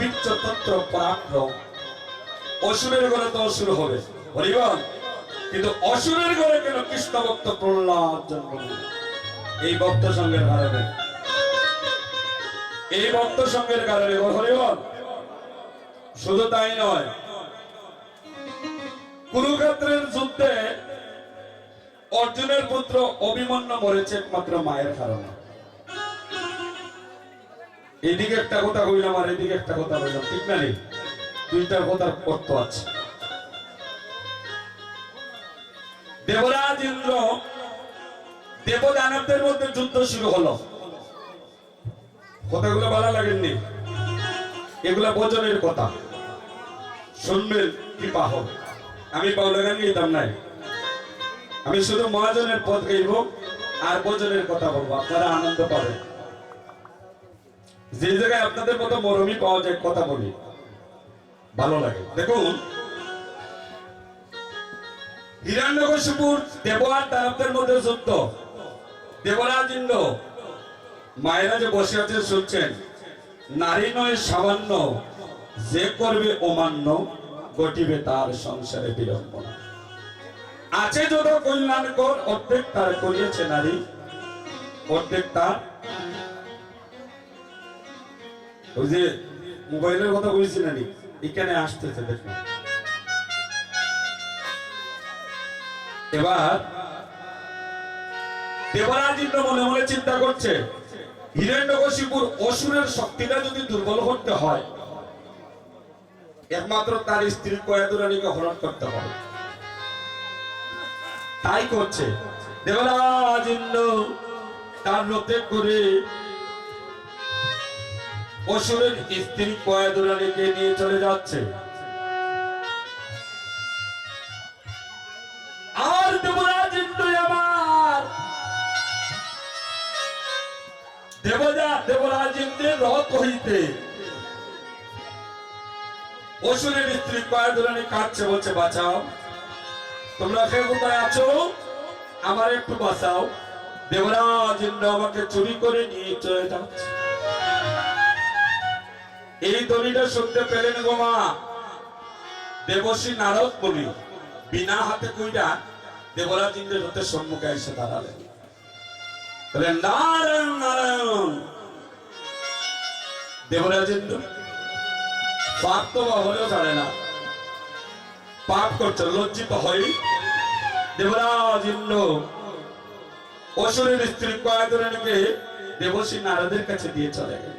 বিচ্ছ তত্র পরাক্রম। অসুরের ঘরে তো অসুর হবে। কিন্তু অসুরের ঘরে কেন কৃষ্ণ ভক্ত প্রহ্লাদ জন্ম এই ভক্ত সঙ্গের কারণে। এই ভক্ত সঙ্গের কারণে শুধু তাই নয়, কুরুক্ষেত্রের যুদ্ধে অর্জুনের পুত্র অভিমন্যু মরেছে একমাত্র মায়ের কারণে। এদিকে একটা কথা কইলাম আর এদিকে একটা কথা কইলাম, ঠিক না রে? দুইটা কথার অর্থ আছে। দেবরাজ ইন্দ্র দেবদানবদের মধ্যে যুদ্ধ শুরু হলো। কথাগুলো ভালো লাগেননি? এগুলা বচনের কথা। শুনবেন কৃপা হবে। আমি বাউলা গান গাইতাম নাই। আমি শুধু মহাজনের পথ গাইব আর বচনের কথা বলব। আপনারা আনন্দ পাবেন। যে জায়গায় আপনাদের মতো মরমী পাওয়া যায়, কথা বলি। ভালো লাগে। দেখুন হিরণ্যকশিপুর দেব আর দানবদের মধ্যে যুদ্ধ দেবরাজ ইন্দ্র মায়েরা যে বসে আছে, শুনছেন? নারী নয়, সামান্য। যে করবে অমান্য, ঘটিবে তার সংসারে বিড়ম্বনা। আছে যত কল্যাণকর, অর্ধেক তার করিয়েছে নারী, অর্ধেক তার ওই যে মোবাইলের কথা বলছি এখানে আসতেছে, দেখুন। এবার মনে মনে চিন্তা করছে অসুরের শক্তিটা যদি দুর্বল করতে হয়, একমাত্র তার স্ত্রী কয়াদুরানীকে হরণ করতে হবে। তাই করছে। দেবরাজ ইন্দ্র তার রথে করে অসুরের স্ত্রী কয়াদুরানীকে নিয়ে চলে যাচ্ছে। বলছে, বাঁচাও। তোমরা কোথায় আছো? আমার একটু বাঁচাও। দেবরাজ ইন্দ্র আমাকে চুরি করে নিয়ে চলে যাচ্ছে। এই দড়িটা শুনতে পেলেন গো মা। দেবশ্রী নারদ মুনি বিনা হাতে কইরা দেবরাজ ইন্দ্রের হতে সম্মুখে এসে দাঁড়ালেন। নারায়ণ নারায়ণ। পাপ তো হলেও জানে না। পাপ করছে, লজ্জিত হই। দেবরাজ ইন্দ্র স্ত্রী দেবশ্রী নারদের কাছে দিয়ে চলে গেলেন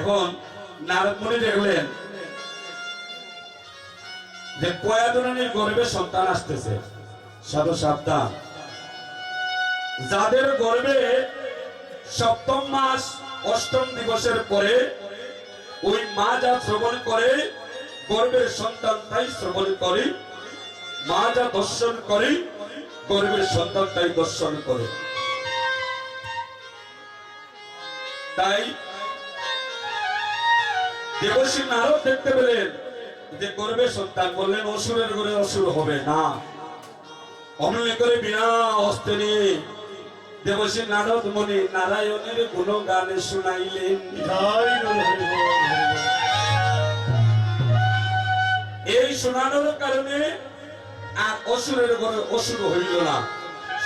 এখন নারদ মুনি দেখলেন যে কয়াদুরানীর গর্ভে সন্তান আসতেছে। সাধু সাবধান। যাদের গর্ভে সপ্তম মাস অষ্টম দিবসের পরে ওই মা যা শ্রবণ করে, গর্বের সন্তান তাই শ্রবণ করে, মা যা দর্শন করে, গর্বের সন্তান তাই দর্শন করে। তাই দেবশ্রী নারদ দেখতে পেলেন, যে গর্ভে সন্তান বললেন, অসুরের ঘরে অসুর হবে না। অমনি করে বিনা অস্ত্র নিয়ে দেবশ্রী নারদ মনে নারায়ণের গুণ গানে শুনাইলেন। এই শোনানোর কারণে আর অসুরের ঘরে অসুর হইল না।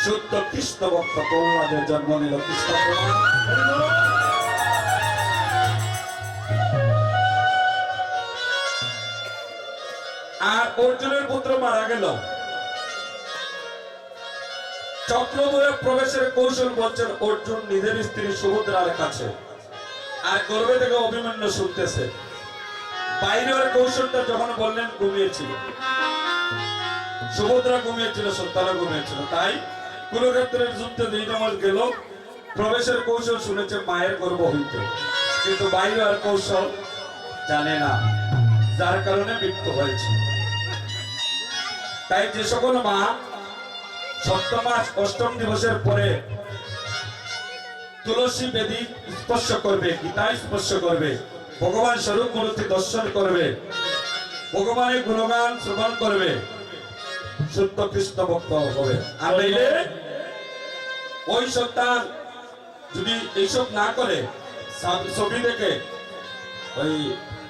সত্য কৃষ্ণ ভক্ত প্রহ্লাদের জন্ম নিল কৃষ্ণ আর অর্জুনের পুত্র মারা গেল। প্রবেশের কৌশল বলছেন, অর্জুন নিজের স্ত্রী সুভদ্রার কাছে। আর গর্বে থেকে শুনতেছে। বাইরের কৌশলটা যখন বললেন, ঘুমিয়েছিল। সুভদ্রা ঘুমিয়েছিল ঘুমিয়েছিল। তাই কুরুক্ষেত্রের যুদ্ধে দুই নম্বর গেল। প্রবেশের কৌশল শুনেছে, মায়ের গর্ব হইতে কিন্তু বাইরে আর কৌশল জানে না। যার কারণে মৃত্যু হয়েছে। তাই যে সকল মা সপ্তম মাস অষ্টম দিবসের পরে তুলসী বেদি স্পর্শ করবে গীতা স্পর্শ করবে, ভগবান স্বরূপ মূর্তি দর্শন করবে, ভগবানের গুণগান শ্রবণ করবে, শুদ্ধ কৃষ্ণ ভক্ত হবে। আর নইলে ওই সন্তান যদি এইসব না করে ছবি দেখে ওই